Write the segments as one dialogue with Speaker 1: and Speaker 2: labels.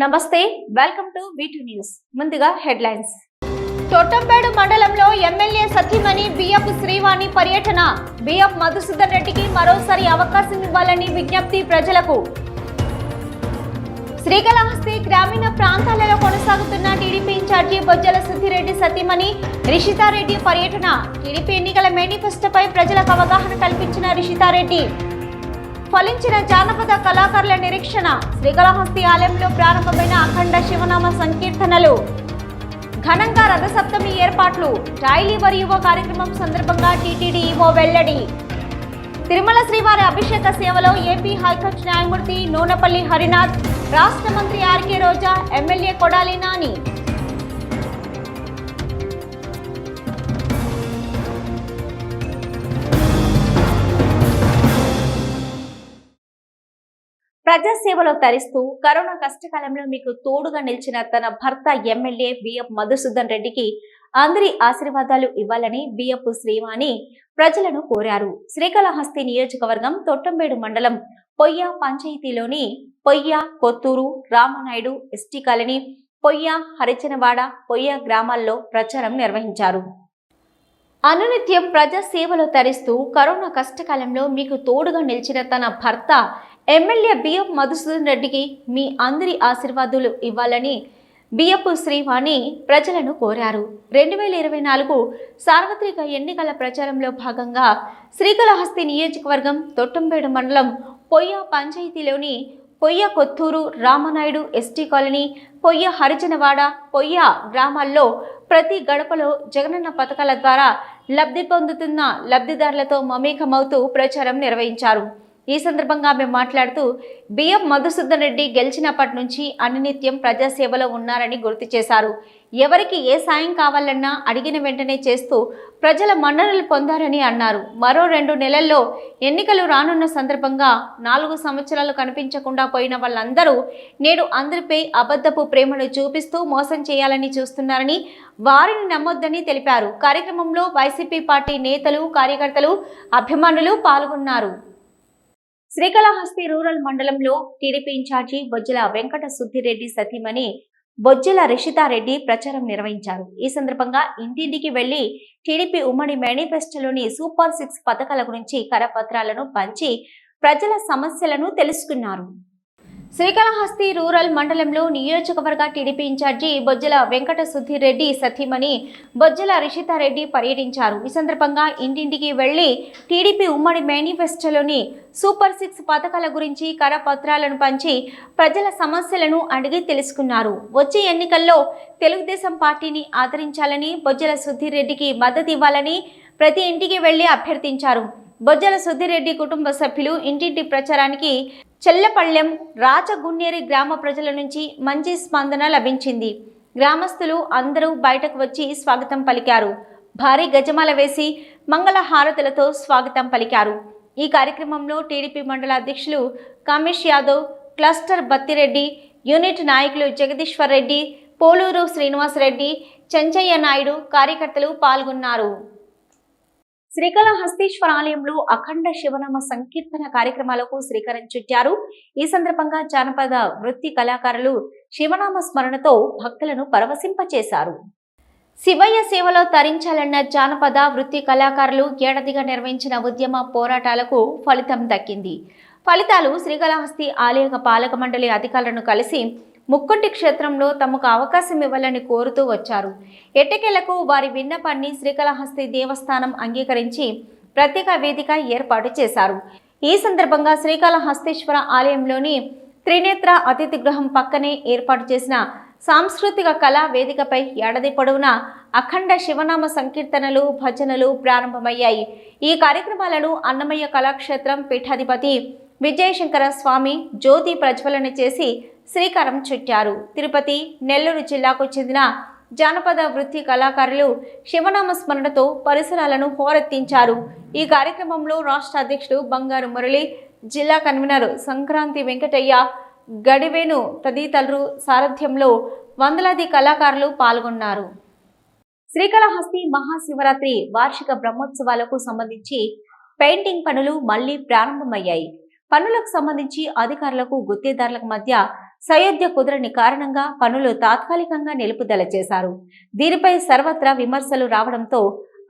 Speaker 1: నమస్తే welcome to V two news ముందుగా headlines Thottambedu మండలంలో ఎమ్మెల్యే సత్యమణి బిఎఫ్ శ్రీవాణి పర్యటన. బిఎఫ్ మధుసూదన్ రెడ్డికి మరోసారి అవకాశం ఇవ్వాలని విజ్ఞప్తి ప్రజలకు. శ్రీకాళహస్తి గ్రామీణ ప్రాంతాలలో కొనసాగుతున్న టీడీపీ ఇన్ఛార్జి బొజ్జల సుద్దిరెడ్డి సతీమణి రిషితారెడ్డి పర్యటన. టీడీపీ ఎన్నికల మేనిఫెస్టోపై ప్రజలకు అవగాహన కల్పించిన రిషితారెడ్డి. ఫలించిన జానపద కళాకారుల నిరీక్షణ శ్రీకాళహస్తి ఆలయంలో ప్రారంభమైన అఖండ శివనామ సంకీర్తనలు. ఘనంగా రథసప్తమి ఏర్పాట్లు టాయిలీవర్ యువ కార్యక్రమం సందర్భంగా టీటీడీ ఈవో వెల్లడి. తిరుమల శ్రీవారి అభిషేక సేవలో ఏపీ హైకోర్టు న్యాయమూర్తి నూనపల్లి హరినాథ్ రాష్ట్ర మంత్రి ఆర్కే రోజా ఎమ్మెల్యే కొడాలి నాని. ప్రజాసేవలో తరిస్తూ కరోనా కష్టకాలంలో మీకు తోడుగా నిలిచిన తన భర్త ఎమ్మెల్యే బిఎఫ్ మధుసూదన్ రెడ్డికి అందరి ఆశీర్వాదాలు ఇవ్వాలని బిఎఫ్ శ్రీవాణి ప్రజలను కోరారు. శ్రీకాళహస్తి నియోజకవర్గం తొట్టంబేడు మండలం పొయ్య పంచాయతీలోని పొయ్య కొత్తూరు రామనాయుడు ఎస్టీ కాలనీ పొయ్య హరిచనవాడ పొయ్య గ్రామాల్లో ప్రచారం నిర్వహించారు. అనునిత్యం ప్రజా సేవలో తరిస్తూ కరోనా కష్టకాలంలో మీకు తోడుగా నిలిచిన తన భర్త ఎమ్మెల్యే బిఎం మధుసూదన్ రెడ్డికి మీ అందరి ఆశీర్వాదాలు ఇవ్వాలని బియ్యపు శ్రీవాణి ప్రజలను కోరారు. రెండు వేల ఇరవై నాలుగు సార్వత్రిక ఎన్నికల ప్రచారంలో భాగంగా శ్రీకాళహస్తి నియోజకవర్గం తొట్టంపేడు మండలం పొయ్య పంచాయతీలోని పొయ్య కొత్తూరు రామనాయుడు ఎస్టీ కాలనీ పొయ్య హరిజనవాడ పొయ్య గ్రామాల్లో ప్రతి గడపలో జగనన్న పథకాల ద్వారా లబ్ధి పొందుతున్న లబ్ధిదారులతో మమేకమవుతూ ప్రచారం నిర్వహించారు. ఈ సందర్భంగా ఆమె మాట్లాడుతూ బిఎం మధుసూదన్ రెడ్డి గెలిచినప్పటి నుంచి అనునిత్యం ప్రజాసేవలో ఉన్నారని గుర్తు చేశారు. ఎవరికి ఏ సాయం కావాలన్నా అడిగిన వెంటనే చేస్తూ ప్రజల మన్ననలు పొందారని అన్నారు. మరో రెండు నెలల్లో ఎన్నికలు రానున్న సందర్భంగా నాలుగు సంవత్సరాలు కనిపించకుండా పోయిన వాళ్ళందరూ నేడు అందరిపై అబద్ధపు ప్రేమను చూపిస్తూ మోసం చేయాలని చూస్తున్నారని వారిని నమ్మొద్దని తెలిపారు. కార్యక్రమంలో వైసీపీ పార్టీ నేతలు కార్యకర్తలు అభిమానులు పాల్గొన్నారు. శ్రీకాళహస్తి రూరల్ మండలంలో టీడీపీ ఇన్ఛార్జి బొజ్జల వెంకట సుద్దిరెడ్డి సతీమణి బొజ్జల రిషితారెడ్డి ప్రచారం నిర్వహించారు. ఈ సందర్భంగా ఇంటింటికి వెళ్ళి టీడీపీ ఉమ్మడి మేనిఫెస్టోలోని సూపర్ సిక్స్ పథకాల గురించి కరపత్రాలను పంచి ప్రజల సమస్యలను తెలుసుకున్నారు. శ్రీకాళహస్తి రూరల్ మండలంలో నియోజకవర్గ టీడీపీ ఇన్ఛార్జి బొజ్జల వెంకట సుధీరెడ్డి సతీమణి బొజ్జల రిషితారెడ్డి పర్యటించారు. ఈ సందర్భంగా ఇంటింటికి వెళ్ళి టీడీపీ ఉమ్మడి మేనిఫెస్టోలోని సూపర్ సిక్స్ పథకాల గురించి కరపత్రాలను పంచి ప్రజల సమస్యలను అడిగి తెలుసుకున్నారు. వచ్చే ఎన్నికల్లో తెలుగుదేశం పార్టీని ఆదరించాలని బొజ్జల సుధీరెడ్డికి మద్దతు ఇవ్వాలని ప్రతి ఇంటికి వెళ్ళి అభ్యర్థించారు. బొజ్జల సుధీరెడ్డి కుటుంబ సభ్యులు ఇంటింటి ప్రచారానికి చెల్లపళ్ళెం రాచగున్నేరి గ్రామ ప్రజల నుంచి మంచి స్పందన లభించింది. గ్రామస్తులు అందరూ బయటకు వచ్చి స్వాగతం పలికారు. భారీ గజమాల వేసి మంగళ హారతులతో స్వాగతం పలికారు. ఈ కార్యక్రమంలో టీడీపీ మండల అధ్యక్షులు కామేష్ యాదవ్ క్లస్టర్ బత్తిరెడ్డి యూనిట్ నాయకులు జగదీశ్వర్ రెడ్డి పోలూరు శ్రీనివాసరెడ్డి చెంచయ్య నాయుడు కార్యకర్తలు పాల్గొన్నారు. శ్రీకాళహస్తీశ్వర ఆలయంలో అఖండ శివనామ సంకీర్తన కార్యక్రమాలకు శ్రీకారం చుట్టారు. ఈ సందర్భంగా జానపద వృత్తి కళాకారులు శివనామ స్మరణతో భక్తులను పరవశింపచేశారు. శివయ్య సేవలో తరించాలన్న జానపద వృత్తి కళాకారులు ఏడాదిగా నిర్వహించిన ఉద్యమ పోరాటాలకు ఫలితం దక్కింది. ఫలితాలు శ్రీకాళహస్తి ఆలయ పాలక మండలి అధికారులను కలిసి ముక్కుంటి క్షేత్రంలో తమకు అవకాశం ఇవ్వాలని కోరుతూ వచ్చారు. ఎట్టకేలకు వారి విన్నపాన్ని శ్రీకాళహస్తి దేవస్థానం అంగీకరించి ప్రత్యేక వేదిక ఏర్పాటు చేశారు. ఈ సందర్భంగా శ్రీకాళహస్తీశ్వర ఆలయంలోని త్రినేత్ర అతిథి గృహం పక్కనే ఏర్పాటు చేసిన సాంస్కృతిక కళా వేదికపై ఏడాది పొడవునా అఖండ శివనామ సంకీర్తనలు భజనలు ప్రారంభమయ్యాయి. ఈ కార్యక్రమాలను అన్నమయ్య కళాక్షేత్రం పీఠాధిపతి విజయశంకర స్వామి జ్యోతి ప్రజ్వలన చేసి శ్రీకారం చుట్టారు. తిరుపతి నెల్లూరు జిల్లాకు చెందిన జానపద వృత్తి కళాకారులు శివనామ స్మరణతో పరిసరాలను హోరెత్తించారు. ఈ కార్యక్రమంలో రాష్ట్ర అధ్యక్షుడు బంగారు మురళి జిల్లా కన్వీనర్ సంక్రాంతి వెంకటయ్య గడివేను తదితరులు సారథ్యంలో వందలాది కళాకారులు పాల్గొన్నారు. శ్రీకాళహస్తి మహాశివరాత్రి వార్షిక బ్రహ్మోత్సవాలకు సంబంధించి పెయింటింగ్ పనులు మళ్ళీ ప్రారంభమయ్యాయి. పనులకు సంబంధించి అధికారులకు గుత్తేదారులకు మధ్య సయోధ్య కుదరని కారణంగా పనులు తాత్కాలికంగా నిలుపుదల చేశారు. దీనిపై సర్వత్రా విమర్శలు రావడంతో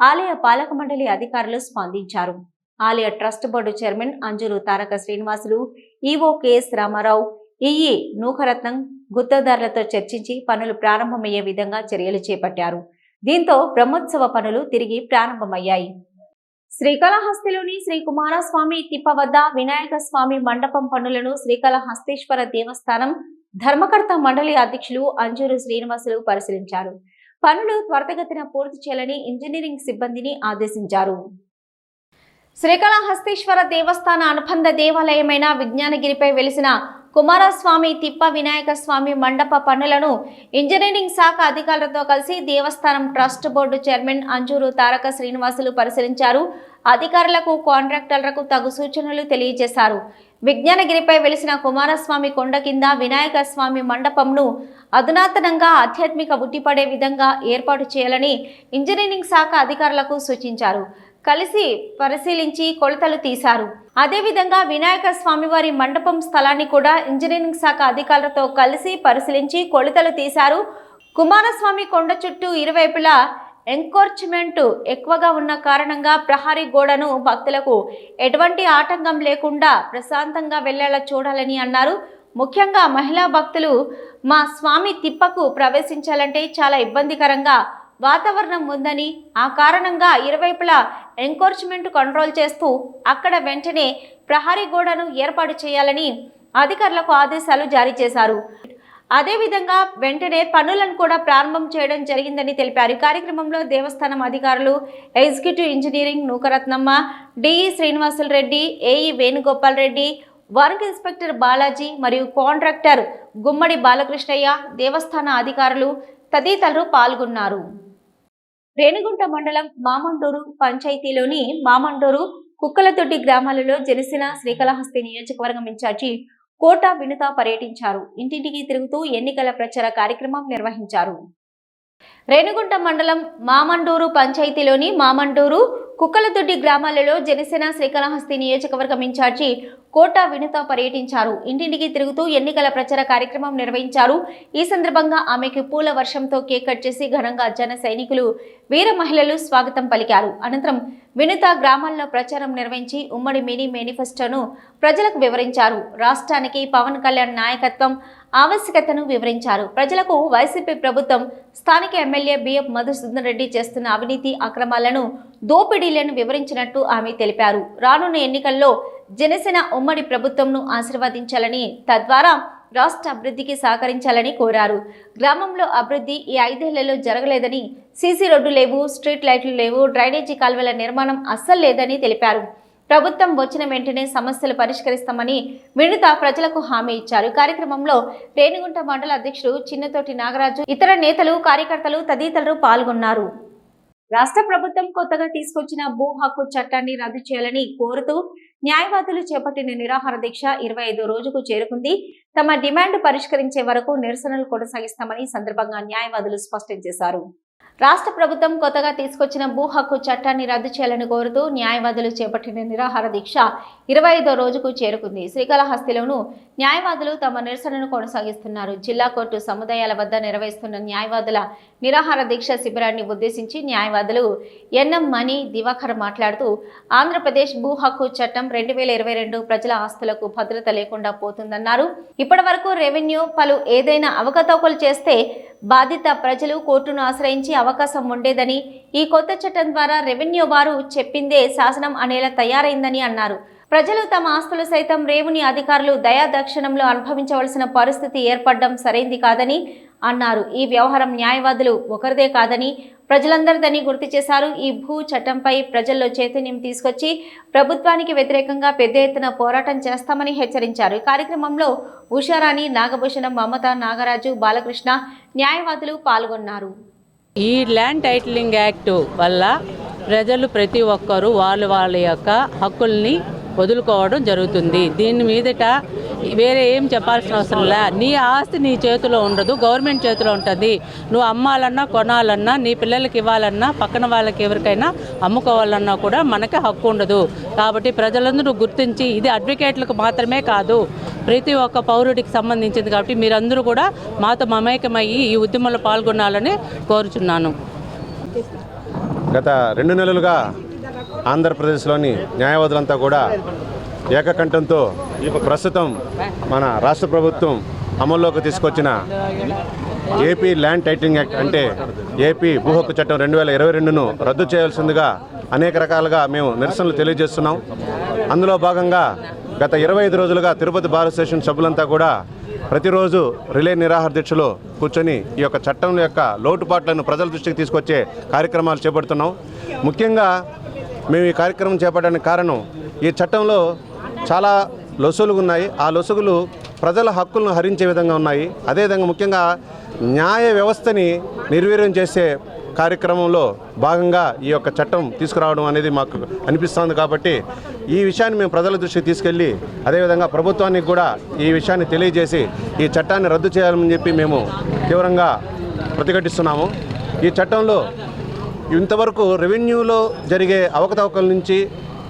Speaker 1: ఆలయ పాలక మండలి అధికారులు స్పందించారు. ఆలయ trust board chairman Anjulu Taraka Srinivasulu EO KS Ramarao EE Nukaratnam గుత్తదారులతో చర్చించి పనులు ప్రారంభమయ్యే విధంగా చర్యలు చేపట్టారు. దీంతో బ్రహ్మోత్సవ పనులు తిరిగి ప్రారంభమయ్యాయి. శ్రీకాళహస్తిలోని శ్రీ కుమారస్వామి తిప్ప వద్ద వినాయక స్వామి మండపం పనులను శ్రీకాళహస్తీశ్వర దేవస్థానం ధర్మకర్త మండలి అధ్యక్షులు అంజూరు శ్రీనివాసులు పరిశీలించారు. పనులు త్వరితగతిన పూర్తి చేయాలని ఇంజనీరింగ్ సిబ్బందిని ఆదేశించారు. శ్రీకాళహస్తీశ్వర దేవస్థాన అనుబంధ దేవాలయమైన విజ్ఞానగిరిపై వెలిసిన కుమారస్వామి తిప్ప వినాయక స్వామి మండప పనులను ఇంజనీరింగ్ శాఖ అధికారులతో కలిసి దేవస్థానం trust board chairman Anjuru Taraka Srinivasulu పరిశీలించారు. అధికారులకు కాంట్రాక్టర్లకు తగు సూచనలు తెలియజేశారు. విజ్ఞానగిరిపై వెలిసిన కుమారస్వామి కొండ కింద వినాయక స్వామి మండపంను అధునాతనంగా ఆధ్యాత్మిక ఉట్టిపడే విధంగా ఏర్పాటు చేయాలని ఇంజనీరింగ్ శాఖ అధికారులకు సూచించారు. కలిసి పరిశీలించి కొలతలు తీశారు. అదేవిధంగా వినాయక స్వామివారి మండపం స్థలాన్ని కూడా ఇంజనీరింగ్ శాఖ అధికారులతో కలిసి పరిశీలించి కొలతలు తీశారు. కుమారస్వామి కొండ చుట్టూ ఇరువైపులా ఎంకోర్చ్మెంట్ ఎక్కువగా ఉన్న కారణంగా ప్రహారీ గోడను భక్తులకు ఎటువంటి ఆటంకం లేకుండా ప్రశాంతంగా వెళ్ళేలా చూడాలని అన్నారు. ముఖ్యంగా మహిళా భక్తులు మా స్వామి తిప్పకు ప్రవేశించాలంటే చాలా ఇబ్బందికరంగా వాతావరణం ఉందని ఆ కారణంగా ఇరువైపులా ఎంకోర్చ్మెంట్ కంట్రోల్ చేస్తూ అక్కడ వెంటనే ప్రహరీ గోడను ఏర్పాటు చేయాలని అధికారులకు ఆదేశాలు జారీ చేశారు. అదేవిధంగా వెంటనే పనులను కూడా ప్రారంభం చేయడం జరిగిందని తెలిపారు. కార్యక్రమంలో దేవస్థానం అధికారులు executive engineering Nukaratnamma DE Srinivasula Reddy AE Venugopal Reddy work inspector Balaji మరియు కాంట్రాక్టర్ గుమ్మడి బాలకృష్ణయ్య దేవస్థాన అధికారులు తదితరులు పాల్గొన్నారు. రేణిగుంట మండలం మామండూరు పంచాయతీలోని మామండూరు కుక్కలతొడ్డి గ్రామాలలో జనసేన శ్రీకాళహస్తి నియోజకవర్గం ఇన్ఛార్జి కోట వినుత పర్యటించారు. ఇంటింటికి తిరుగుతూ ఎన్నికల ప్రచార కార్యక్రమం నిర్వహించారు. రేణిగుంట మండలం మామండూరు పంచాయతీలోని మామండూరు కుక్కలదొడ్డి గ్రామాలలో జనసేన శ్రీకాళహస్తి నియోజకవర్గం ఇన్ఛార్జి కోట వినుత పర్యటించారు. ఇంటింటికి తిరుగుతూ ఎన్నికల ప్రచార కార్యక్రమం నిర్వహించారు. ఈ సందర్భంగా ఆమెకు పూల వర్షంతో కేక్ కట్ చేసి ఘనంగా జన సైనికులు వీర మహిళలు స్వాగతం పలికారు. అనంతరం వినుత గ్రామాల్లో ప్రచారం నిర్వహించి ఉమ్మడి మినీ మేనిఫెస్టోను ప్రజలకు వివరించారు. రాష్ట్రానికి పవన్ కళ్యాణ్ నాయకత్వం ఆవశ్యకతను వివరించారు. ప్రజలకు వైసీపీ ప్రభుత్వం స్థానిక ఎమ్మెల్యే బిఎఫ్ మధుసూదన్ రెడ్డి చేస్తున్న అవినీతి అక్రమాలను దోపిడీలను వివరించినట్టు ఆమె తెలిపారు. రానున్న ఎన్నికల్లో జనసేన ఉమ్మడి ప్రభుత్వంను ఆశీర్వదించాలని తద్వారా రాష్ట్ర అభివృద్ధికి సహకరించాలని కోరారు. గ్రామంలో అభివృద్ధి ఈ ఐదేళ్ళలో జరగలేదని సీసీ రోడ్డు లేవు స్ట్రీట్ లైట్లు లేవు డ్రైనేజీ కాల్వల నిర్మాణం అస్సలు లేదని తెలిపారు. ప్రభుత్వం వచ్చిన వెంటనే సమస్యలు పరిష్కరిస్తామని వినుత ప్రజలకు హామీ ఇచ్చారు. కార్యక్రమంలో రేణిగుంట మండల అధ్యక్షుడు చిన్నతోటి నాగరాజు ఇతర నేతలు కార్యకర్తలు తదితరులు పాల్గొన్నారు. రాష్ట్ర ప్రభుత్వం కొత్తగా తీసుకొచ్చిన భూ హక్కు చట్టాన్ని రద్దు చేయాలని కోరుతూ న్యాయవాదులు చేపట్టిన నిరాహార దీక్ష ఇరవై ఐదో రోజుకు చేరుకుంది. తమ డిమాండ్ పరిష్కరించే వరకు నిరసనలు కొనసాగిస్తామని సందర్భంగా న్యాయవాదులు స్పష్టం చేశారు. రాష్ట్ర ప్రభుత్వం కొత్తగా తీసుకొచ్చిన భూ హక్కు చట్టాన్ని రద్దు చేయాలని కోరుతూ న్యాయవాదులు చేపట్టిన నిరాహార దీక్ష ఇరవై ఐదో రోజుకు చేరుకుంది. శ్రీకాళహస్తిలోను న్యాయవాదులు తమ నిరసనను కొనసాగిస్తున్నారు. జిల్లా కోర్టు సముదాయాల వద్ద నిర్వహిస్తున్న న్యాయవాదుల నిరాహార దీక్ష శిబిరాన్ని ఉద్దేశించి న్యాయవాదులు ఎన్ఎం మణి దివాకర్ మాట్లాడుతూ ఆంధ్రప్రదేశ్ భూ హక్కు చట్టం రెండు వేల ఇరవై రెండు ప్రజల ఆస్తులకు భద్రత లేకుండా పోతుందన్నారు. ఇప్పటి వరకు రెవెన్యూ పలు ఏదైనా అవకతవకలు చేస్తే బాధిత ప్రజలు కోర్టును ఆశ్రయించే అవకాశం ఉండేదని ఈ కొత్త చట్టం ద్వారా రెవెన్యూ వారు చెప్పిందే శాసనం అనేలా తయారైందని అన్నారు. ప్రజలు తమ ఆస్తులు సైతం రేవుని అధికారులు దయాదక్షిణంలో అనుభవించవలసిన పరిస్థితి ఏర్పడడం సరైంది కాదని అన్నారు. ఈ వ్యవహారం న్యాయవాదులు ఒకరిదే కాదని ప్రజలందరిదని గుర్తు చేశారు. ఈ భూ చట్టంపై ప్రజల్లో చైతన్యం తీసుకొచ్చి ప్రభుత్వానికి వ్యతిరేకంగా పెద్ద ఎత్తున పోరాటం చేస్తామని హెచ్చరించారు. ఈ కార్యక్రమంలో ఉషారాణి నాగభూషణం మమత నాగరాజు బాలకృష్ణ న్యాయవాదులు పాల్గొన్నారు.
Speaker 2: ఈ ల్యాండ్ టైటిలింగ్ యాక్ట్ వల్ల ప్రజలు ప్రతి ఒక్కరూ వాళ్ళ వాళ్ళ యొక్క హక్కుల్ని వదులుకోవడం జరుగుతుంది. దీని మీదట వేరే ఏం చెప్పాల్సిన అవసరం లే. నీ ఆస్తి నీ చేతిలో ఉండదు గవర్నమెంట్ చేతిలో ఉంటుంది. నువ్వు అమ్మాలన్నా కొనాలన్నా నీ పిల్లలకి ఇవ్వాలన్నా పక్కన వాళ్ళకి ఎవరికైనా అమ్ముకోవాలన్నా కూడా మనకి హక్కు ఉండదు. కాబట్టి ప్రజలందరూ గుర్తించి ఇది అడ్వకేట్లకు మాత్రమే కాదు ప్రతి ఒక్క పౌరుడికి సంబంధించింది కాబట్టి మీరందరూ కూడా మాతో మమేకమయ్యి ఈ ఉద్యమంలో పాల్గొనాలని కోరుచున్నాను.
Speaker 3: గత రెండు నెలలుగా ఆంధ్రప్రదేశ్లోని న్యాయవాదులంతా కూడా ఏకకంఠంతో ప్రస్తుతం మన రాష్ట్ర ప్రభుత్వం అమల్లోకి తీసుకొచ్చిన ఏపీ ల్యాండ్ టైటిలింగ్ యాక్ట్ అంటే ఏపీ భూ హక్కు చట్టం రెండు వేల ఇరవై రెండును రద్దు చేయాల్సిందిగా అనేక రకాలుగా మేము నిరసనలు తెలియజేస్తున్నాం. అందులో భాగంగా గత ఇరవై ఐదు రోజులుగా తిరుపతి భారతదేశం సభ్యులంతా కూడా ప్రతిరోజు రిలే నిరాహార దీక్షలో కూర్చొని ఈ యొక్క చట్టం యొక్క లోటుపాట్లను ప్రజల దృష్టికి తీసుకొచ్చే కార్యక్రమాలు చేపడుతున్నాం. ముఖ్యంగా మేము ఈ కార్యక్రమం చేపట్టడానికి కారణం ఈ చట్టంలో చాలా లొసుగులు ఉన్నాయి. ఆ లొసుగులు ప్రజల హక్కులను హరించే విధంగా ఉన్నాయి. అదేవిధంగా ముఖ్యంగా న్యాయ వ్యవస్థని నిర్వీర్యం చేసే కార్యక్రమంలో భాగంగా ఈ యొక్క చట్టం తీసుకురావడం అనేది మాకు అనిపిస్తుంది కాబట్టి ఈ విషయాన్ని మేము ప్రజల దృష్టికి తీసుకెళ్ళి అదేవిధంగా ప్రభుత్వానికి కూడా ఈ విషయాన్ని తెలియజేసి ఈ చట్టాన్ని రద్దు చేయాలని చెప్పి మేము తీవ్రంగా ప్రతిఘటిస్తున్నాము. ఈ చట్టంలో ఇంతవరకు రెవెన్యూలో జరిగే అవకతవకల నుంచి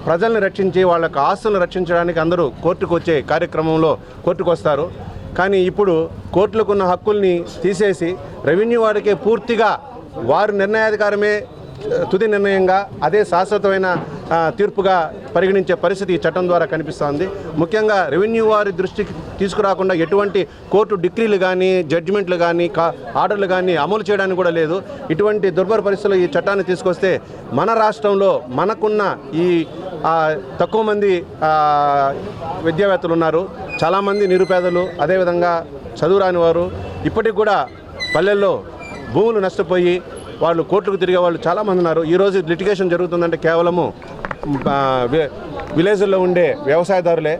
Speaker 3: ప్రజల్ని రక్షించి వాళ్ళ యొక్క ఆస్తులను రక్షించడానికి అందరూ కోర్టుకు వచ్చే కార్యక్రమంలో కోర్టుకు వస్తారు. కానీ ఇప్పుడు కోర్టులకు ఉన్న హక్కుల్ని తీసేసి రెవెన్యూ వాడికే పూర్తిగా వారి నిర్ణయాధికారమే తుది నిర్ణయంగా అదే శాశ్వతమైన తీర్పుగా పరిగణించే పరిస్థితి ఈ చట్టం ద్వారా కనిపిస్తోంది. ముఖ్యంగా రెవెన్యూ వారి దృష్టికి తీసుకురాకుండా ఎటువంటి కోర్టు డిగ్రీలు కానీ జడ్జిమెంట్లు కానీ కా ఆర్డర్లు కానీ అమలు చేయడానికి కూడా లేదు. ఇటువంటి దుర్భర పరిస్థితుల్లో ఈ చట్టాన్ని తీసుకొస్తే మన రాష్ట్రంలో మనకున్న ఈ తక్కువ మంది విద్యావేత్తలు ఉన్నారు. చాలామంది నిరుపేదలు అదేవిధంగా చదువురాని వారు. ఇప్పటికి కూడా పల్లెల్లో భూములు నష్టపోయి వాళ్ళు కోర్టుకు తిరిగే వాళ్ళు చాలామంది ఉన్నారు. ఈరోజు లిటిగేషన్ జరుగుతుందంటే కేవలము ఆ, విలేజ్లో ఉండే వ్యవసాయదారులే.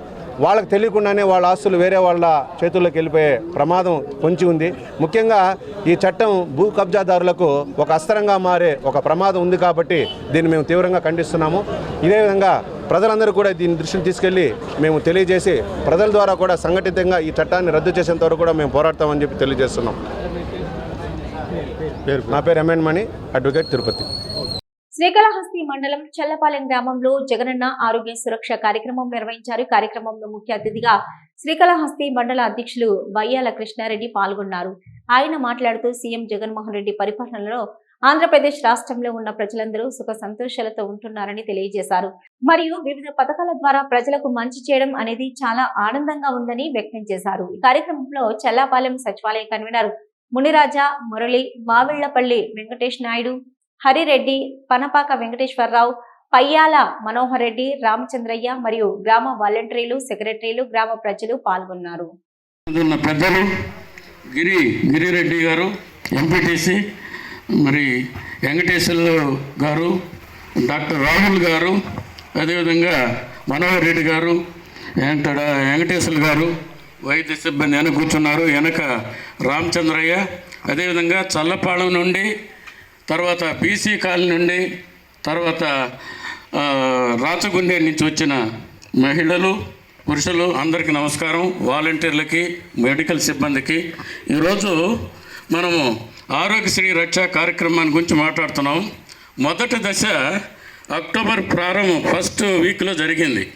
Speaker 3: వాళ్ళకి తెలియకుండానే వాళ్ళ ఆస్తులు వేరే వాళ్ళ చేతుల్లోకి వెళ్ళిపోయే ప్రమాదం పొంచి ఉంది. ముఖ్యంగా ఈ చట్టం భూ కబ్జాదారులకు ఒక అస్త్రంగా మారే ఒక ప్రమాదం ఉంది కాబట్టి దీన్ని మేము తీవ్రంగా ఖండిస్తున్నాము. ఇదే విధంగా ప్రజలందరూ కూడా దీని దృష్టిని తీసుకెళ్ళి మేము తెలియజేసి ప్రజల ద్వారా కూడా సంఘటితంగా ఈ చట్టాన్ని రద్దు చేసేంత వరకు కూడా మేము పోరాడతామని చెప్పి తెలియజేస్తున్నాం. నా పేరు ఎంఎన్ మణి అడ్వకేట్ తిరుపతి
Speaker 1: శ్రీకాళహస్తి మండలం చల్లపాలెం గ్రామంలో జగనన్న ఆరోగ్య సురక్ష కార్యక్రమం నిర్వహించారు. కార్యక్రమంలో ముఖ్య అతిథిగా శ్రీకాళహస్తి మండల అధ్యక్షులు వైయాల కృష్ణారెడ్డి పాల్గొన్నారు. ఆయన మాట్లాడుతూ సీఎం జగన్మోహన్ రెడ్డి పరిపాలనలో ఆంధ్రప్రదేశ్ రాష్ట్రంలో ఉన్న ప్రజలందరూ సుఖ సంతోషాలతో ఉంటున్నారని తెలియజేశారు. మరియు వివిధ పథకాల ద్వారా ప్రజలకు మంచి చేయడం అనేది చాలా ఆనందంగా ఉందని వ్యక్తం చేశారు. ఈ కార్యక్రమంలో చల్లాపాలెం సచివాలయ కన్వీనర్ మునిరాజా మురళి మావిళ్ళపల్లి వెంకటేష్ నాయుడు హరిరెడ్డి పనపాక వెంకటేశ్వరరావు పయ్యాల మనోహర్ రెడ్డి రామచంద్రయ్య మరియు గ్రామ వాలంటీర్లు సెక్రటరీలు గ్రామ ప్రజలు పాల్గొన్నారు.
Speaker 4: పెద్దలు గిరి గిరిరెడ్డి గారు ఎంపీటీసీ మరి వెంకటేశ్వర్లు గారు డాక్టర్ రాహుల్ గారు అదేవిధంగా మనోహర్ రెడ్డి గారు వెంకట వెంకటేశ్వర్లు గారు వైద్య సిబ్బంది వెనక కూర్చున్నారు. వెనక రామచంద్రయ్య. అదేవిధంగా చల్లపాళెం నుండి తర్వాత బీసీ కాలనీ నుండి తర్వాత రాచగుండే నుంచి వచ్చిన మహిళలు పురుషులు అందరికీ నమస్కారం. వాలంటీర్లకి మెడికల్ సిబ్బందికి. ఈరోజు మనము ఆరోగ్యశ్రీ రక్ష కార్యక్రమాన్ని గురించి మాట్లాడుతున్నాం. మొదటి దశ అక్టోబర్ ప్రారంభం ఫస్ట్ వీక్లో జరిగింది.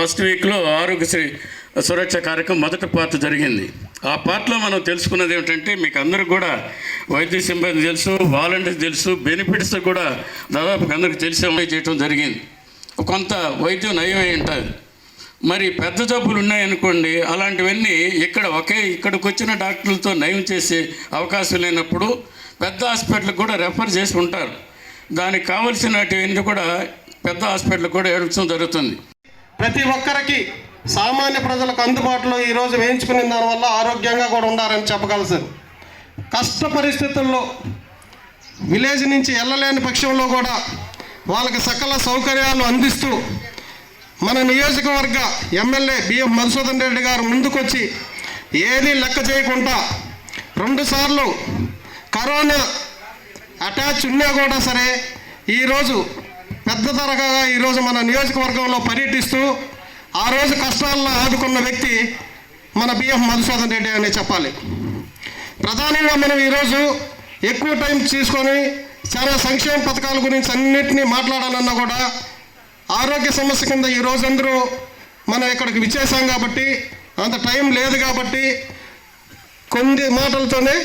Speaker 4: ఫస్ట్ వీక్లో ఆరోగ్యశ్రీ సురక్ష కార్యక్రమం మొదటి పార్ట్ జరిగింది. ఆ పార్ట్లో మనం తెలుసుకున్నది ఏమిటంటే మీకు అందరికి కూడా వైద్య సిబ్బంది తెలుసు వాలంటీర్స్ తెలుసు బెనిఫిట్స్ కూడా దాదాపు అందరికి తెలిసే ఉండే చేయటం జరిగింది. కొంత వైద్యం నయమై ఉంటుంది. మరి పెద్ద జబ్బులు ఉన్నాయనుకోండి అలాంటివన్నీ ఇక్కడ ఒకే ఇక్కడికి వచ్చిన డాక్టర్లతో నయం చేసే అవకాశం లేనప్పుడు పెద్ద హాస్పిటల్కి కూడా రెఫర్ చేసి ఉంటారు. దానికి కావలసినటువంటి కూడా పెద్ద హాస్పిటల్ కూడా ఏడ్చడం జరుగుతుంది.
Speaker 5: ప్రతి ఒక్కరికి సామాన్య ప్రజలకు అందుబాటులో ఈరోజు వేయించుకునే దానివల్ల ఆరోగ్యంగా కూడా ఉండాలని చెప్పగలసారు. కష్ట పరిస్థితుల్లో విలేజ్ నుంచి వెళ్ళలేని పక్షంలో కూడా వాళ్ళకి సకల సౌకర్యాలు అందిస్తూ మన నియోజకవర్గ ఎమ్మెల్యే బిఎం మధుసూదన్ రెడ్డి గారు ముందుకొచ్చి ఏది లెక్క చేయకుండా రెండుసార్లు కరోనా అటాచ్ ఉన్నా కూడా సరే ఈరోజు పెద్ద తరగా ఈరోజు మన నియోజకవర్గంలో పర్యటిస్తూ ఆ రోజు కష్టాల్లో ఆదుకున్న వ్యక్తి మన బిఎఫ్ మధుసూదన్ రెడ్డి అని చెప్పాలి. ప్రధానంగా మనం ఈరోజు ఎక్కువ టైం తీసుకొని చాలా సంక్షేమ పథకాల గురించి అన్నింటినీ మాట్లాడాలన్నా కూడా ఆరోగ్య సమస్య కింద ఈ రోజందరూ మనం ఇక్కడికి విచ్చేసాం కాబట్టి అంత టైం లేదు కాబట్టి కొన్ని మాటలతోనే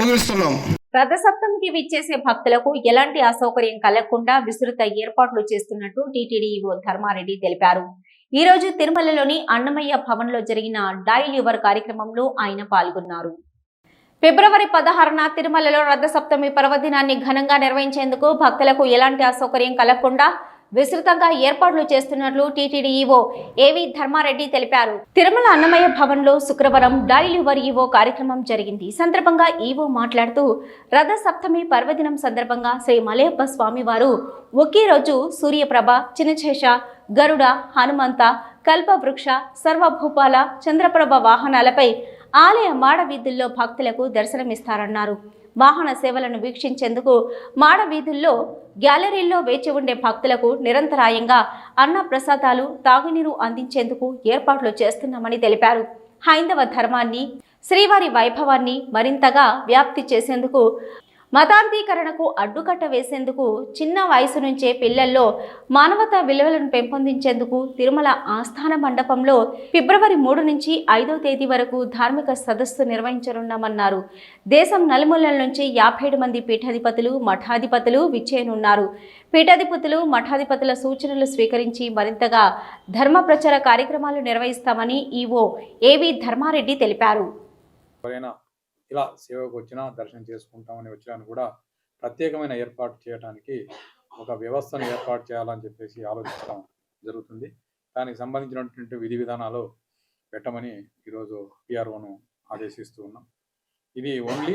Speaker 5: ముగిస్తున్నాం.
Speaker 1: రథసప్తమికి విచ్చేసే భక్తులకు ఎలాంటి అసౌకర్యం కలగకుండా విస్తృత ఏర్పాట్లు చేస్తున్నట్టు టీటీడీ ధర్మారెడ్డి తెలిపారు. ఈ రోజు తిరుమలలోని అన్నమయ్య భవన్లో జరిగిన డైల్ యువర్ కార్యక్రమంలో ఆయన పాల్గొన్నారు. ఫిబ్రవరి పదహారున తిరుమలలో రథసప్తమి పర్వదినాన్ని ఘనంగా నిర్వహించేందుకు భక్తులకు ఎలాంటి అసౌకర్యం కలగకుండా విస్తృతంగా ఏర్పాట్లు చేస్తున్నట్లు టీటీడీఈఓ ఏవి ధర్మారెడ్డి తెలిపారు. తిరుమల అన్నమయ్య భవన్లో శుక్రవారం డైలివర్ యువర్ ఈవో కార్యక్రమం జరిగింది. ఈ సందర్భంగా ఈవో మాట్లాడుతూ రథ సప్తమి పర్వదినం సందర్భంగా శ్రీ మలయప్ప స్వామివారు ఒకే రోజు సూర్యప్రభ చినచేష గరుడ హనుమంత కల్పవృక్ష సర్వభూపాల చంద్రప్రభ వాహనాలపై ఆలయ మాడ వీధుల్లో భక్తులకు దర్శనమిస్తారన్నారు. వాహన సేవలను వీక్షించేందుకు మాడ వీధుల్లో గ్యాలరీల్లో వేచి ఉండే భక్తులకు నిరంతరాయంగా అన్న ప్రసాదాలు తాగునీరు అందించేందుకు ఏర్పాట్లు చేస్తున్నామని తెలిపారు. హైందవ ధర్మాన్ని శ్రీవారి వైభవాన్ని మరింతగా వ్యాప్తి చేసేందుకు మతాంతీకరణకు అడ్డుకట్ట వేసేందుకు చిన్న వయసు నుంచే పిల్లల్లో మానవతా విలువలను పెంపొందించేందుకు తిరుమల ఆస్థాన మండపంలో ఫిబ్రవరి మూడు నుంచి ఐదో తేదీ వరకు ధార్మిక సదస్సు నిర్వహించనున్నామన్నారు. దేశం నలుమూలల నుంచి యాభై ఏడు మంది పీఠాధిపతులు మఠాధిపతులు విచ్చేయనున్నారు. పీఠాధిపతులు మఠాధిపతుల సూచనలు స్వీకరించి మరింతగా ధర్మ ప్రచార కార్యక్రమాలు నిర్వహిస్తామని ఈవో ఏవి ధర్మారెడ్డి తెలిపారు.
Speaker 6: ఇలా సేవకు వచ్చినా దర్శనం చేసుకుంటామని వచ్చినా కూడా ప్రత్యేకమైన ఏర్పాటు చేయడానికి ఒక వ్యవస్థను ఏర్పాటు చేయాలని చెప్పేసి ఆలోచించడం జరుగుతుంది. దానికి సంబంధించినటువంటి విధి విధానాలు పెట్టమని ఈరోజు పిఆర్ఓను ఆదేశిస్తూ ఉన్నాం. ఇది ఓన్లీ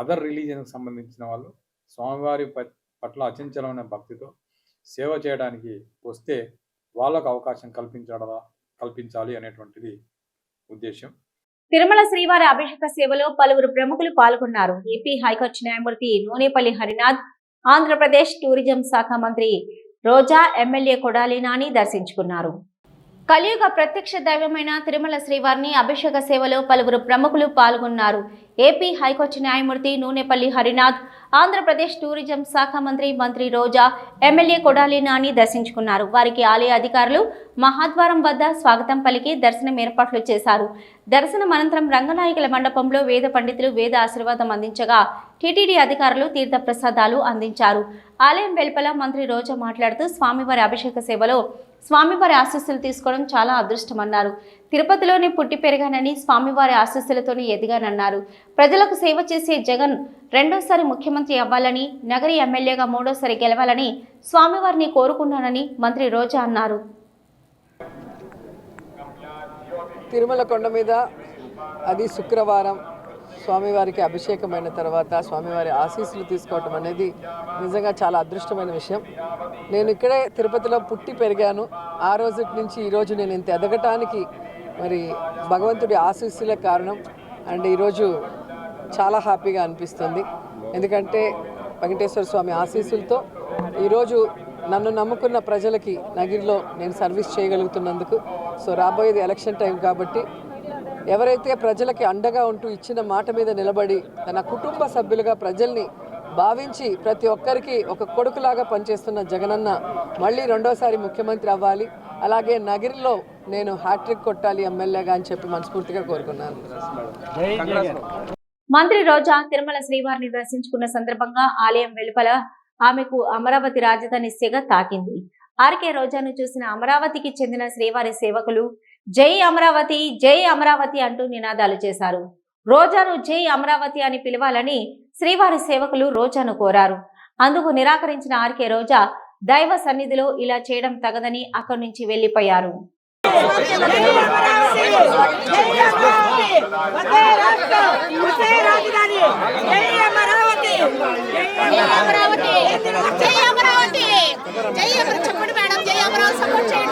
Speaker 6: అదర్ రిలీజియన్కి సంబంధించిన వాళ్ళు స్వామివారి పట్ల అచంచలమైన భక్తితో సేవ చేయడానికి వస్తే వాళ్ళకు అవకాశం కల్పించడా కల్పించాలి అనేటువంటిది ఉద్దేశం
Speaker 1: తిరుమల శ్రీవారి అభిషేక సేవలో పలువురు ప్రముఖులు పాల్గొన్నారు. ఏపీ హైకోర్టు న్యాయమూర్తి నూనెపల్లి హరినాథ్ ఆంధ్రప్రదేశ్ టూరిజం శాఖ మంత్రి రోజా ఎమ్మెల్యే కొడాలి నాని దర్శించుకున్నారు. కలియుగ ప్రత్యక్ష దైవమైన తిరుమల శ్రీవారిని అభిషేక సేవలో పలువురు ప్రముఖులు పాల్గొన్నారు. ఏపీ హైకోర్టు న్యాయమూర్తి నూనెపల్లి హరినాథ్ ఆంధ్రప్రదేశ్ టూరిజం శాఖ మంత్రి మంత్రి రోజా ఎమ్మెల్యే కొడాలి నాని దర్శించుకున్నారు. వారికి ఆలయ అధికారులు మహాద్వారం వద్ద స్వాగతం పలికి దర్శనం ఏర్పాట్లు చేశారు. దర్శనం అనంతరం రంగనాయకుల మండపంలో వేద పండితులు వేద ఆశీర్వాదం అందించగా టీటీడీ అధికారులు తీర్థ ప్రసాదాలు అందించారు. ఆలయం వెలుపల మంత్రి రోజా మాట్లాడుతూ స్వామివారి అభిషేక సేవలో స్వామివారి ఆశీస్సులు తీసుకోవడం చాలా అదృష్టమన్నారు. తిరుపతిలోనే పుట్టి పెరిగానని స్వామివారి ఆశీస్సులతోనే ఎదిగానన్నారు. ప్రజలకు సేవ చేసే జగన్ రెండోసారి ముఖ్యమంత్రి అవ్వాలని నగరి ఎమ్మెల్యేగా మూడోసారి గెలవాలని స్వామివారిని కోరుకున్నానని మంత్రి రోజా అన్నారు.
Speaker 7: తిరుమల కొండ మీద అది శుక్రవారం. స్వామివారికి అభిషేకమైన తర్వాత స్వామివారి ఆశీస్సులు తీసుకోవటం అనేది నిజంగా చాలా అదృష్టమైన విషయం. నేను ఇక్కడే తిరుపతిలో పుట్టి పెరిగాను. ఆ రోజు నుంచి ఈరోజు నేను ఇంత ఎదగటానికి మరి భగవంతుడి ఆశీస్సులే కారణం. అండ్ ఈరోజు చాలా హ్యాపీగా అనిపిస్తుంది. ఎందుకంటే వెంకటేశ్వర స్వామి ఆశీస్సులతో ఈరోజు నన్ను నమ్ముకున్న ప్రజలకి నగిరిలో నేను సర్వీస్ చేయగలుగుతున్నందుకు. సో రాబోయేది ఎలక్షన్ టైం కాబట్టి ఎవరైతే ప్రజలకి అండగా ఉంటూ ఇచ్చిన మాట మీద నిలబడి తన కుటుంబ సభ్యులుగా ప్రజల్ని భావించి ప్రతి ఒక్కరికి ఒక కొడుకులాగా పనిచేస్తున్న జగనన్న మళ్ళీ రెండోసారి ముఖ్యమంత్రి అవ్వాలి. అలాగే నగిరిలో నేను హ్యాట్రిక్ కొట్టాలి ఎమ్మెల్యేగా అని చెప్పి మనస్ఫూర్తిగా కోరుకున్నాను.
Speaker 1: మంత్రి రోజా తిరుమల శ్రీవారిని దర్శించుకున్న సందర్భంగా ఆలయం వెలుపల ఆమెకు అమరావతి రాజధాని సెగ తాకింది. ఆర్కే రోజాను చూసిన అమరావతికి చెందిన శ్రీవారి సేవకులు జై అమరావతి జై అమరావతి అంటూ నినాదాలు చేశారు. రోజాను జై అమరావతి అని పిలవాలని శ్రీవారి సేవకులు రోజాను కోరారు. అందుకు నిరాకరించిన ఆర్కే రోజా దైవ సన్నిధిలో ఇలా చేయడం తగదని అక్కడి నుంచి
Speaker 8: వెళ్ళిపోయారు చెప్పండి మేడం జయ అమరావతి సపోర్ట్ చేయండి.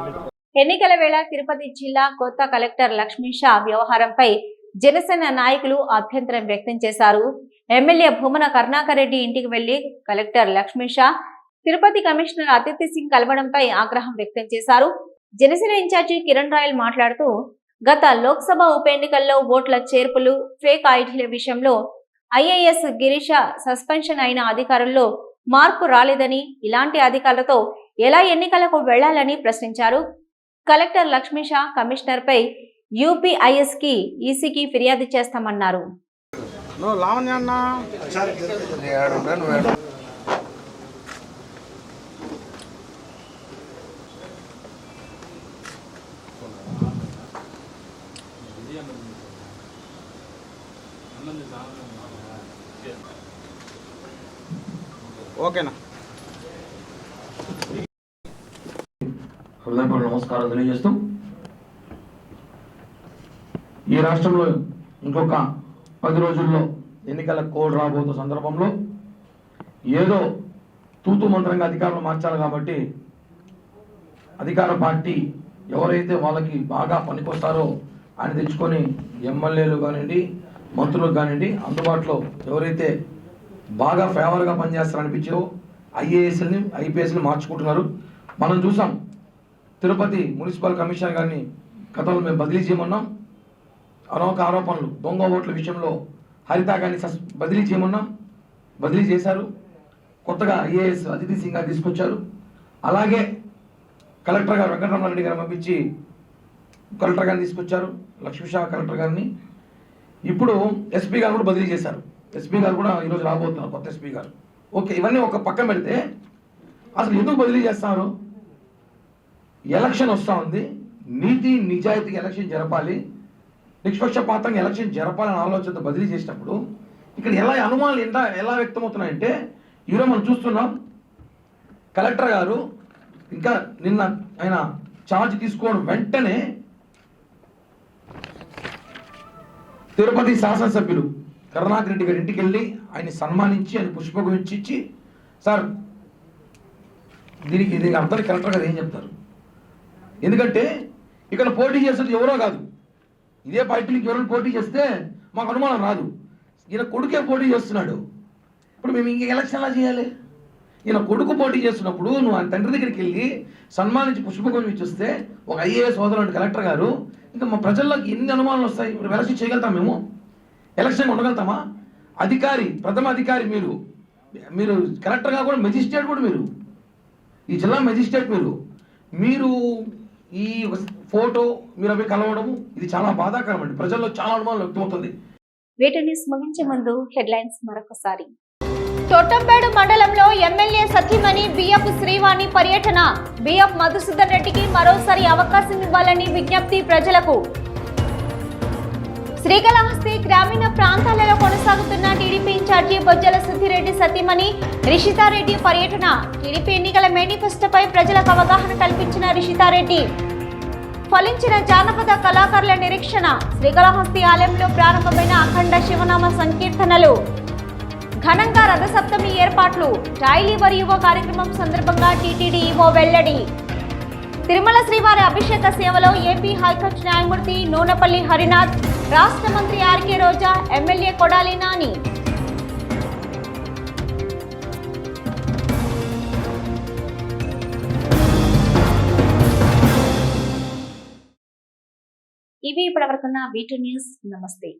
Speaker 1: ఎన్నికల వేళ తిరుపతి జిల్లా కొత్త కలెక్టర్ లక్ష్మీ షా వ్యవహారంపై జనసేన నాయకులు అభ్యంతరం వ్యక్తం చేశారు. ఎమ్మెల్యే భూమన కరుణాకర్ రెడ్డి ఇంటికి వెళ్ళి కలెక్టర్ లక్ష్మీ షా తిరుపతి కమిషనర్ అతిథి సింగ్ కలవడంపై ఆగ్రహం వ్యక్తం చేశారు. జనసేన ఇన్ఛార్జి కిరణ్ రాయల్ మాట్లాడుతూ గత లోక్సభ ఉప ఎన్నికల్లో ఓట్ల చేర్పులు ఫేక్ ఐడీల విషయంలో ఐఏఎస్ గిరీష సస్పెన్షన్ అయిన అధికారుల్లో మార్పు రాలేదని ఇలాంటి అధికారులతో ఎలా ఎన్నికలకు వెళ్ళాలని ప్రశ్నించారు. కలెక్టర్ లక్ష్మీషా కమిషనర్పై కమిషనర్ పై యూపీఐఎస్కి ఈసీకి ఫిర్యాదు చేస్తామన్నారు
Speaker 9: ఓకేనా?
Speaker 10: హృదయపూర్వక నమస్కారం తెలియజేస్తూ ఈ రాష్ట్రంలో ఇంకొక పది రోజుల్లో ఎన్నికల కోడ్ రాబోతున్న సందర్భంలో ఏదో తూతు మంత్రంగా అధికారులు మార్చాలి కాబట్టి అధికార పార్టీ ఎవరైతే వాళ్ళకి బాగా పనికొస్తారో ఆయన తెచ్చుకొని ఎమ్మెల్యేలు కానివ్వండి మంత్రులకు కానివ్వండి అందుబాటులో ఎవరైతే బాగా ఫేవర్గా పనిచేస్తారు అనిపించో ఐఏఎస్ని ఐపీఎస్ని మార్చుకుంటున్నారు. మనం చూసాం తిరుపతి మున్సిపల్ కమిషనర్ గారిని గతంలో మేము బదిలీ చేయమన్నాం. అనేక ఆరోపణలు దొంగ ఓట్ల విషయంలో హరిత గారిని సస్ బదిలీ చేయమన్నాం. బదిలీ చేశారు. కొత్తగా ఐఏఎస్ అతిథి సింగ్ గారు తీసుకొచ్చారు. అలాగే కలెక్టర్ గారు వెంకటరమణారెడ్డి గారు పంపించి కలెక్టర్ గారిని తీసుకొచ్చారు. లక్ష్మీషా కలెక్టర్ గారిని. ఇప్పుడు ఎస్పీ గారు కూడా బదిలీ చేశారు. ఎస్పీ గారు కూడా ఈరోజు రాబోతున్నారు కొత్త ఎస్పీ గారు. ఓకే ఇవన్నీ ఒక పక్కన పెడితే అసలు ఎందుకు బదిలీ చేస్తారు? ఎలక్షన్ వస్తూ ఉంది నీతి నిజాయితీ ఎలక్షన్ జరపాలి. నిష్పక్షపాతంగా ఎలక్షన్ జరపాలని ఆలోచనతో బదిలీ చేసినప్పుడు ఇక్కడ ఎలా అనుమానాలు ఎంత ఎలా వ్యక్తమవుతున్నాయంటే ఈరోజు మనం చూస్తున్నాం కలెక్టర్ గారు ఇంకా నిన్న ఆయన ఛార్జ్ తీసుకోవడం వెంటనే తిరుపతి శాసనసభ్యులు కరుణాకర్ రెడ్డి గారి ఇంటికి వెళ్ళి ఆయన సన్మానించి ఆయన పుష్పగుచ్చి సార్ దీనికి దీనికి అర్థం కలెక్టర్ గారు ఏం చెప్తారు? ఎందుకంటే ఇక్కడ పోటీ చేసేది ఎవరో కాదు. ఇదే పార్టీకి ఎవరైనా పోటీ చేస్తే మాకు అనుమానం రాదు. ఈయన కొడుకే పోటీ చేస్తున్నాడు. ఇప్పుడు మేము ఇంక ఎలక్షన్ ఎలా చేయాలి? ఈయన కొడుకు పోటీ చేస్తున్నప్పుడు నువ్వు ఆయన తండ్రి దగ్గరికి వెళ్ళి సన్మానించి పుష్పకొని ఇచ్చిస్తే ఒక ఐఏఎస్ సోదరుడు కలెక్టర్ గారు ఇంకా మా ప్రజల్లోకి ఎన్ని అనుమానాలు వస్తాయి? ఇప్పుడు వెలసి చేయగలుగుతాం మేము. ఎలక్షన్ ఉండగలుగుతామా? అధికారి ప్రథమ అధికారి మీరు. మీరు కలెక్టర్గా కూడా మెజిస్ట్రేట్ కూడా మీరు. ఈ జిల్లా మెజిస్ట్రేట్ మీరు. మీరు ఈ ఒక ఫోటో మీరు అవి కలవడం ఇది చాలా బాధాకరం అండి. ప్రజల్లో చాలా అనుమానం వ్యక్తమవుతుంది.
Speaker 1: వీటి న్యూస్ ముగించే ముందు హెడ్లైన్స్ మరొకసారి. తొట్టంపేడు మండలంలో ఎమ్మెల్యే సతీమణి బిఎఫ్ శ్రీవాణి పర్యటన. బిఎఫ్ మధుసూదన్ రెడ్డికి మరోసారి అవకాశం ఇవ్వాలని విజ్ఞప్తి ప్రజలకు. శ్రీకాళహస్తి గ్రామీణ ప్రాంతాలలో కొనసాగుతున్న టీడీపీ ఇన్ఛార్జి బొజ్జల సుధిరెడ్డి సతీమణి రిషితారెడ్డి పర్యటన. టీడీపీ ఎన్నికల మేనిఫెస్టోపై ప్రజలకు అవగాహన కల్పించిన రిషితారెడ్డి. ఫలించిన జానపద కళాకారుల నిరీక్షణ శ్రీకాళహస్తి ఆలయంలో ప్రారంభమైన అఖండ శివనామ సంకీర్తనలు. ఘనంగా రథసప్తమి ఏర్పాట్లు టాయిలీవర్ యువ కార్యక్రమం సందర్భంగా టీటీడీ ఈవో వెల్లడి. తిరుమల శ్రీవారి అభిషేక సేవలో ఏపీ హైకోర్టు న్యాయమూర్తి నూనపల్లి హరినాథ్ రాష్ట్ర మంత్రి ఆర్కే రోజా ఎమ్మెల్యే కొడాలి నాని. ఇవి ఇప్పటివరకున్న వీటూ న్యూస్. నమస్తే.